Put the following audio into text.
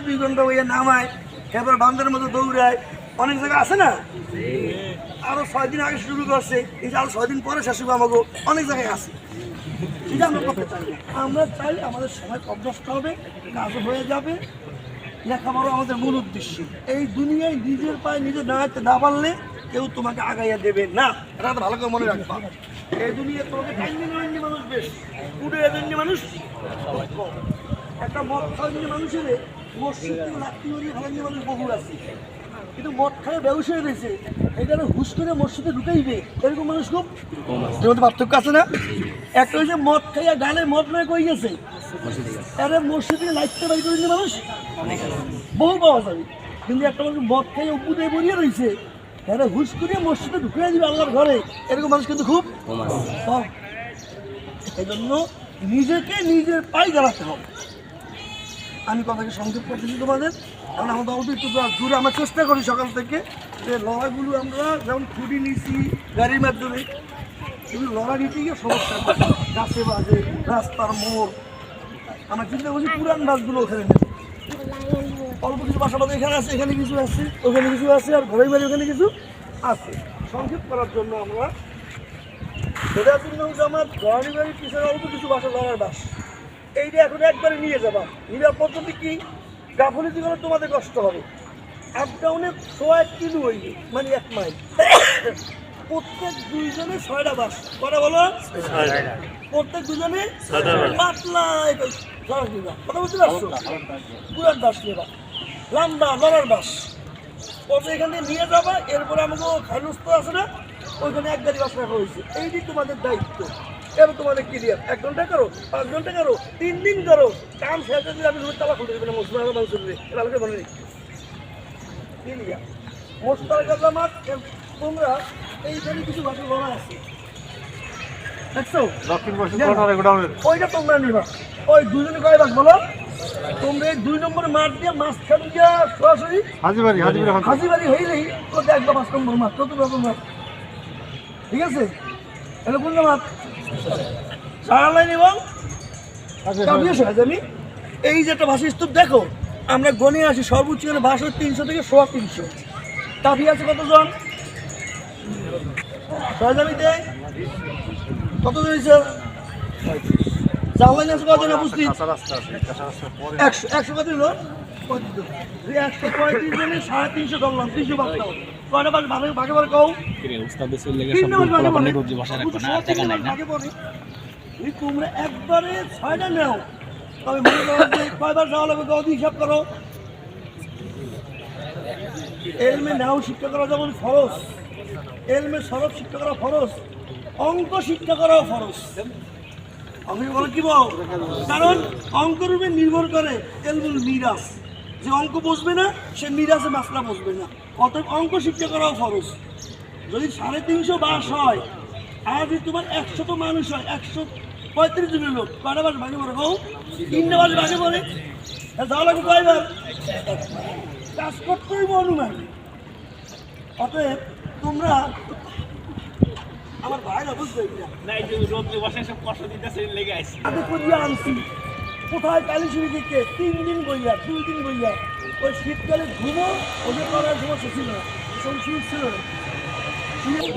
দুই ঘণ্টা ওই নামায় এবার বান্ধের মতো দৌড়ায় অনেক জায়গা আছে না আরও ছয় দিন আগে শুরু করছে এই যে আরও ছয় দিন পরে শেষ হবে আমাকে অনেক জায়গায় আছে এটা আমরা করতে চাই আমরা চাই আমাদের সময় কম নষ্ট হবে, কাজ হয়ে যাবে লেখাপড়া আমাদের মূল উদ্দেশ্য। এই দুনিয়ায় নিজের পায়ে নিজে দাঁড়াতে না পারলে কেউ তোমাকে আগাইয়া দেবে না। এটা ভালো করে মনে রাখবা। এই দুনিয়ায় তোমাকে মানুষ বেশ। উঠে এজন্য মানুষ? একটা মদ খাওয়া মানুষের লাত্তি মানুষ আছে। কিন্তু মদ রয়েছে। হুশ করে ঢুকাইবে মানুষ খুব? পার্থক্য আছে না? একটা হচ্ছে মদ খাইয়া গালে মদ নয় কই গেছে? আরে মানুষ? বহু কিন্তু একটা মানুষ মদ বরিয়ে রয়েছে করে মসজিদে ঘরে। এরকম মানুষ কিন্তু খুব জন্য নিজেকে নিজের পায়ে দাঁড়াতে হবে। আমি কথাকে সংক্ষেপ করতেছি তোমাদের। এখন আমাদের অল্প একটু দূর- আমরা চেষ্টা করি সকাল থেকে যে লড়াইগুলো আমরা যেমন ছুটি নিছি, গাড়ির মাধ্যমে। কিন্তু লড়াই নিতে গিয়ে সমস্যা। গাছে বাজে, রাস্তার মোড় আমরা চিন্তা করছি পুরান বাসগুলো ওখানে অল্প কিছু বাসা বাদে এখানে আছে, এখানে কিছু আছে, ওখানে কিছু আছে, আর ঘরের বাড়ি ওখানে কিছু আছে। সংক্ষেপ করার জন্য আমরা সেটার আমার ঘরের বাড়ির পিছনে অল্প কিছু বাসা লড়ার বাস। এইটা এখন একবারে নিয়ে যাবা। নিবার পদ্ধতি কি? গাফলিতি করে তোমাদের কষ্ট হবে। আপ ডাউনে সোয়া এক কিলো হইবে মানে এক মাইল প্রত্যেক দুইজনে ছয়টা বাস। কটা বলো? প্রত্যেক দুজনে পাতলা কথা বুঝতে পারছ? পুরান বাস নেবা লম্বা লড়ার বাস। এখানে নিয়ে যাবা? এরপরে আমাকে আছে না? ওইখানে এক গাড়ি বাস রাখা হয়েছে। এইটি তোমাদের দায়িত্ব। এবার তোমাদের ক্লিয়ার এক ঘণ্টা করো? পাঁচ ঘণ্টা করো? তিন দিন করো? কাম শেষ হয়ে আমি রোড তালা খুলতে দেবে না মুসলমান দেবে এটা আমাকে ক্লিয়ার তোমরা এইখানে কিছু বলা আছে। দেখছ ওইটা তোমরা নিবা। ওই দুজনে কয় ভাগ বলো? তোমরা এই দুই নম্বর মাঠ দিয়ে মাঝখান দিয়া সরাসরি হাজিবাড়ি হাজিবাড়ি হাজিবাড়ি হইলেই তো দেখবা পাঁচ নম্বর মাঠ চতুর্থ মাঠ। ঠিক আছে? কোন মাঠ? সারা লাইন এবং আমি। এই যে একটা ভাষা স্তূপ দেখো আমরা গণে আসি সর্বোচ্চ ভাষা তিনশো থেকে সোয়া তিনশো। কাবি আছে কতজন? সহজামিতে কতজন হয়েছে? জামাইন আছে কতজন উপস্থিত? একশো একশো কত হলো? পঁয়ত্রিশ। জন। এই একশো পঁয়ত্রিশ জনে সাড়ে তিনশো ধরলাম তিনশো দাও। কয়টা বাদ ভাগে ভাগে কও। তোমরা একবারে ছয়টা নাও। তবে মনে করো যে কয়বার যাওয়া লাগবে কত হিসাব করো। এলমে নাও শিক্ষা করা যেমন ফরজ। এলমে সরব শিক্ষা করা ফরজ, অঙ্ক শিক্ষা করাও ফরজ। আমি বলো কি বল? কারণ অঙ্কের উপরে নির্ভর করে এলমুল মিরাজ। যে অঙ্ক বসবে না, সে মিরাজে মাসলা বসবে না। অতএব অঙ্ক শিক্ষা করাও ফরজ। যদি সাড়ে তিনশো বাস হয়, আর যদি তোমার একশো তো মানুষ হয় একশো পঁয়ত্রিশ জনের লোক, কয়টা বাস ভাগে পড়ে বউ? তিনটে বাস ভাগে পড়ে। যাওয়া লাগবে কয়বার? কাজ করতেই অনুমান। অতএব তোমরা আমার ভাইরা বুঝবে এটা আগে করিয়া আনছি। কোথায় কালীশুরি দিকে? তিন দিন বইয়া দুই দিন বইয়া। ওই শীতকালে ঘুমো ওদের করার ঘুমো ছিল না। সব শীত ছিল না। শুয়ে-